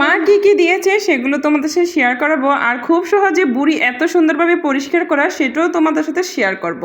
মা কি কি দিয়েছে সেগুলো তোমাদের সাথে শেয়ার করাবো। আর খুব সহজে বুড়ি এত সুন্দরভাবে পরিষ্কার করা, সেটাও তোমাদের সাথে শেয়ার করব।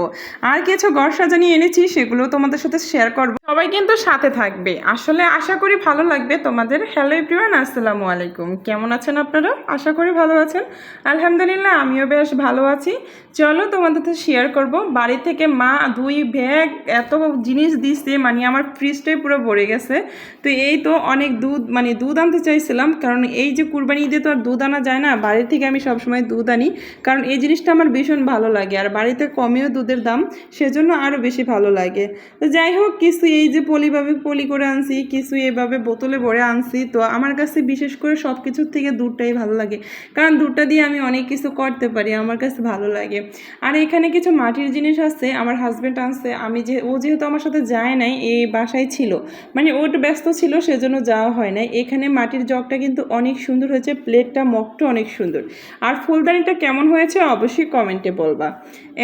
আর কিছু ঘর সাজানি এনেছি সেগুলো তোমাদের সাথে শেয়ার করব। সবাই কিন্তু সাথে থাকবে। আসলে আশা করি ভালো লাগবে তোমাদের। হ্যালো এভরিওয়ান আসসালামু আলাইকুম। কেমন আছেন আপনারা? আশা করি ভালো আছেন। আলহামদুলিল্লাহ, আমিও বেশ ভালো আছি। চলো তোমাদের সাথে শেয়ার করব। বাড়ি থেকে মা দুই ব্যাগ এত জিনিস দিচ্ছে মানে আমার ফ্রিজটাই পুরো ভরে গেছে। তো এই তো অনেক দুধ মানে দুধ আনতে চাইছিলাম কারণ এই যে কুরবানি ঈদে তো আর দুধ আনা যায় না। বাড়ি থেকে আমি সবসময় দুধ আনি। কারণ এই জিনিসটা আমার ভীষণ ভালো লাগে। আর বাড়িতে কমেও দুধের দাম, সেজন্য আরও বেশি ভালো লাগে। তো যাই হোক, কিছু এই যে পলিভাবে পলি করে আনছি, কিছু এভাবে বোতলে ভরে আনছি। তো আমার কাছে বিশেষ করে সব কিছুর থেকে দুধটাই ভালো লাগে। কারণ দুধটা দিয়ে আমি অনেক কিছু করতে পারি, আমার কাছে ভালো লাগে। আর এখানে কিছু মাটির জিনিস আছে, আমার হাজব্যান্ড আনছে। আমি যে, ও যেহেতু আমার সাথে যায় নাই এই বাসায় ছিল। মানে ও একটু ব্যস্ত ছিল, সেজন্য যাওয়া হয় নাই। এখানে মাটির জগটা কিন্তু অনেক সুন্দর হয়েছে, প্লেটটা, মগটা অনেক সুন্দর। আর ফুলদানিটা কেমন হয়েছে অবশ্যই কমেন্টে বলবা।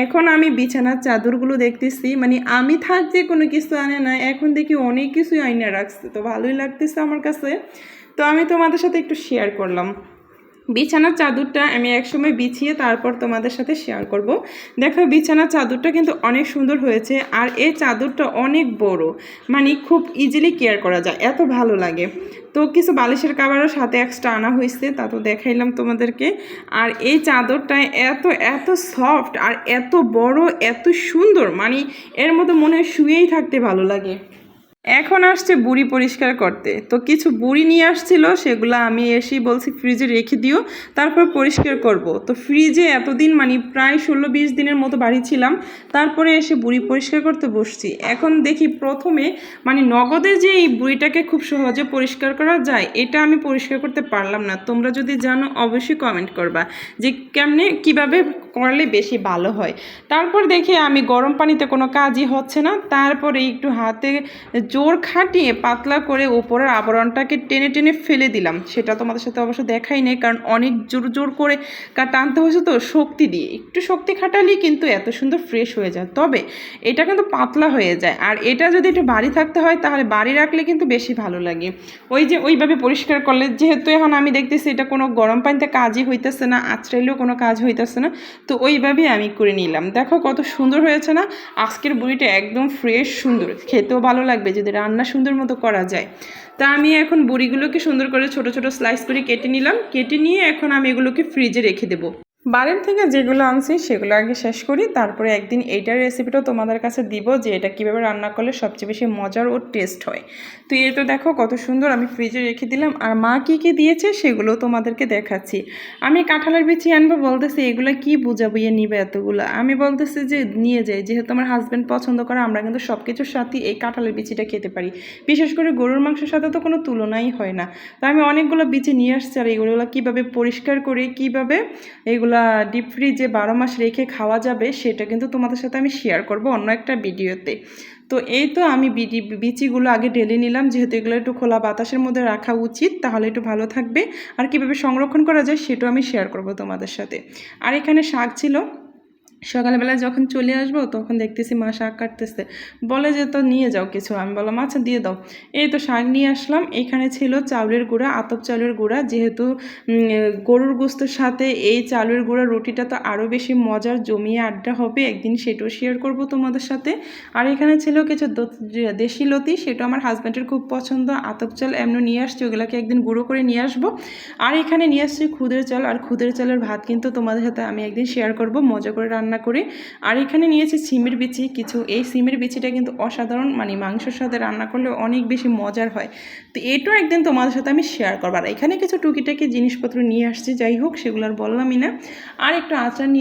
এখন আমি বিছানার চাদরগুলো দেখতেছি মানে আমি থাকতে কোনো কিছু আনে না, এখন দেখি অনেক কিছুই আইনা রাখছে, তো ভালোই লাগতেছে আমার কাছে। তো আমি তোমাদের সাথে একটু শেয়ার করলাম। বিছানার চাদরটা আমি একসময় বিছিয়ে তারপর তোমাদের সাথে শেয়ার করব। দেখো, বিছানার চাদরটা কিন্তু অনেক সুন্দর হয়েছে আর এই চাদরটা অনেক বড় মানে খুব ইজিলি কেয়ার করা যায়, এত ভালো লাগে। তো কিছু বালিশের কাবারও সাথে এক্সট্রা আনা হয়েছে, তা তো দেখাইলাম তোমাদেরকে। আর এই চাদরটা এত এত সফট আর এত বড়, এত সুন্দর মানে এর মধ্যে মনে হয় শুয়েই থাকতে ভালো লাগে। এখন আসছে বুড়ি পরিষ্কার করতে। তো কিছু বুড়ি নিয়ে আসছিল, সেগুলো আমি এসেই বলছি, ফ্রিজে রেখে দিও, তারপর পরিষ্কার করব। তো ফ্রিজে এতদিন মানে প্রায় ষোলো বিশ দিনের মতো বাড়ি ছিলাম, তারপরে এসে বুড়ি পরিষ্কার করতে বসছি। এখন দেখি প্রথমে মানে নগদে যে এই বুড়িটাকে খুব সহজে পরিষ্কার করা যায়, এটা আমি পরিষ্কার করতে পারলাম না। তোমরা যদি জানো, অবশ্যই কমেন্ট করবা যে কেমনে, কীভাবে করলে বেশি ভালো হয়। তারপর দেখি আমি গরম পানিতে কোনো কাজই হচ্ছে না, তারপরে একটু হাতে জোর খাটিয়ে পাতলা করে উপরের আবরণটাকে টেনে টেনে ফেলে দিলাম। সেটা তোমাদের সাথে অবশ্য দেখাই নেই, কারণ অনেক জোর জোর করে টানতে হয়েছে তো শক্তি দিয়ে। একটু শক্তি খাটালেই কিন্তু এত সুন্দর ফ্রেশ হয়ে যায়। তবে এটা কিন্তু পাতলা হয়ে যায়। আর এটা যদি একটু বাড়ি থাকতে হয়, তাহলে বাড়ি রাখলে কিন্তু বেশি ভালো লাগে। ওই যে ওইভাবে পরিষ্কার করলে, যেহেতু এখন আমি দেখতেছি এটা কোনো গরম পানিতে কাজই হইতেছে না, আঁচড়াইলেও কোনো কাজ হইতেছে না, তো ওইভাবেই আমি করে নিলাম। দেখো কত সুন্দর হয়েছে না? আজকের বুড়িটা একদম ফ্রেশ সুন্দর। খেতেও ভালো লাগবে যদি রান্না সুন্দর মতো করা যায়। তা আমি এখন বড়িগুলোকে সুন্দর করে ছোট ছোট স্লাইস করে কেটে নিলাম। কেটে নিয়ে এখন আমি এগুলোকে ফ্রিজে রেখে দেবো। বাড়ির থেকে যেগুলো আনছি সেগুলো আগে শেষ করি, তারপরে একদিন এইটার রেসিপিটাও তোমাদের কাছে দিব যে এটা কীভাবে রান্না করলে সবচেয়ে বেশি মজার ও টেস্ট হয়। তো এই তো দেখো কত সুন্দর আমি ফ্রিজে রেখে দিলাম, আর মা কী কী দিয়েছে সেগুলো তোমাদেরকে দেখাচ্ছি। আমি কাঁঠালের বিচি আনব বলতেছি, এগুলো কি বুঝাবো ইয়ে নিবে এতগুলো? আমি বলতেছি যে নিয়ে যাই, যেহেতু আমার হাজব্যান্ড পছন্দ করে, আমরা কিন্তু সব কিছুর সাথেই এই কাঁঠালের বিচিটা খেতে পারি। বিশেষ করে গরুর মাংসের সাথে তো কোনো তুলনাই হয় না। তো আমি অনেকগুলো বিচি নিয়ে আসছি, আর এগুলো কীভাবে পরিষ্কার করে, কীভাবে এগুলা ডিপ ফ্রিজে বারো মাস রেখে খাওয়া যাবে, সেটা কিন্তু তোমাদের সাথে আমি শেয়ার করব অন্য একটা ভিডিওতে তো এই তো আমি বিডি, বিচিগুলো আগে ঢেলে নিলাম, যেহেতু এগুলো একটু খোলা বাতাসের মধ্যে রাখা উচিত, তাহলে একটু ভালো থাকবে। আর কীভাবে সংরক্ষণ করা যায়, সেটাও আমি শেয়ার করব তোমাদের সাথে। আর এখানে শাক ছিল সকালবেলা যখন চলে আসব, তখন দেখতেছি মা শাক কাটতেছে। বলে যে, তো নিয়ে যাও কিছু। আমি বললাম আচ্ছা দিয়ে দাও। এই তো শাক নিয়ে আসলাম। এখানে ছিল চাউলের গুঁড়া, আতপ চাউলের গুঁড়া। যেহেতু গরুর গোস্তের সাথে এই চাউলের গুঁড়া রুটিটা তো আরও বেশি মজার জমিয়ে আড্ডা হবে, একদিন সেটাও শেয়ার করব তোমাদের সাথে। আর এখানে ছিল কিছু দেশি লতি সেটা আমার হাজব্যান্ডের খুব পছন্দ। আতপ চাল এমনি নিয়ে আসছি, ওগুলোকে একদিন গুঁড়ো করে নিয়ে আসব। আর এখানে নিয়ে আসছি খুদের চাল। আর খুদের চালের ভাত কিন্তু তোমাদের সাথে আমি একদিন শেয়ার করব। মজা করে রান্না করে। আর এখানে নিয়েছি সিমের বিচি, কিছু। এই সিমের বিচিটা কিন্তু অসাধারণ মানে মাংসের সাথে রান্না করলে অনেক বেশি মজার হয়। তো এটাও একদিন তোমাদের সাথে আমি শেয়ার করব। আর এখানে কিছু টুকিটাকি জিনিসপত্র নিয়ে আসছি, যাই হোক, সেগুলো আর বললামই না। আর একটু আচার